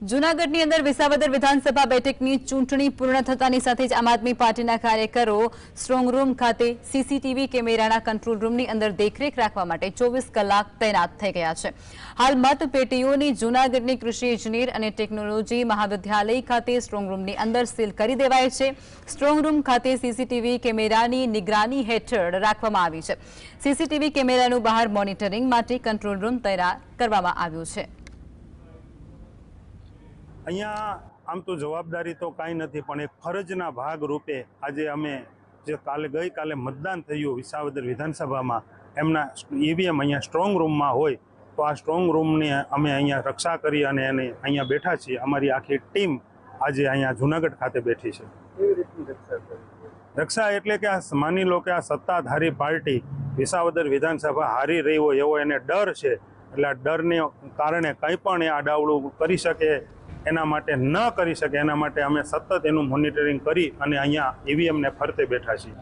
જૂનાગઢની અંદર વિસાવદર વિધાનસભા બેઠકની ચૂંટણી પૂર્ણ થતાની સાથે જ આમ આદમી પાર્ટીના કાર્યકરો સ્ટ્રોંગ રૂમ ખાતે સીસીટીવી કેમેરાના કંટ્રોલ રૂમની અંદર દેખરેખ રાખવા માટે ચોવીસ કલાક તૈનાત થઈ ગયા છે. હાલ મતપેટીઓની જૂનાગઢની કૃષિ ઇજનેર અને ટેકનોલોજી મહાવિદ્યાલય ખાતે સ્ટ્રોંગ રૂમની અંદર સીલ કરી દેવાય છે. સ્ટ્રોંગ રૂમ ખાતે સીસીટીવી કેમેરાની નિગરાની હેઠળ રાખવામાં આવી છે. સીસીટીવી કેમેરાનું બહાર મોનિટરિંગ માટે કંટ્રોલ રૂમ તૈયાર કરવામાં આવ્યું છે. અહીંયા આમ તો જવાબદારી તો કાંઈ નથી પણ એક ફરજના ભાગ રૂપે આજે અમે જે કાલે ગઈકાલે મતદાન થયું વિસાવદર વિધાનસભામાં એમના ઈવીએમ અહીંયા સ્ટ્રોંગ રૂમમાં હોય તો આ સ્ટ્રોંગ રૂમની અમે અહીંયા રક્ષા કરી અને એને અહીંયા બેઠા છીએ. અમારી આખી ટીમ આજે અહીંયા જુનાગઢ ખાતે બેઠી છે. રક્ષા રક્ષા એટલે કે આ માની લો કે આ સત્તાધારી પાર્ટી વિસાવદર વિધાનસભા હારી રહી હોય એવો એને ડર છે. એટલે આ ડરને કારણે કંઈ પણ એ આડાવડું કરી શકે એના માટે ન કરી શકે, એના માટે અમે સતત એનું મોનિટરિંગ કરી અને અહીંયા ઈવીએમને ફરતે બેઠા છીએ.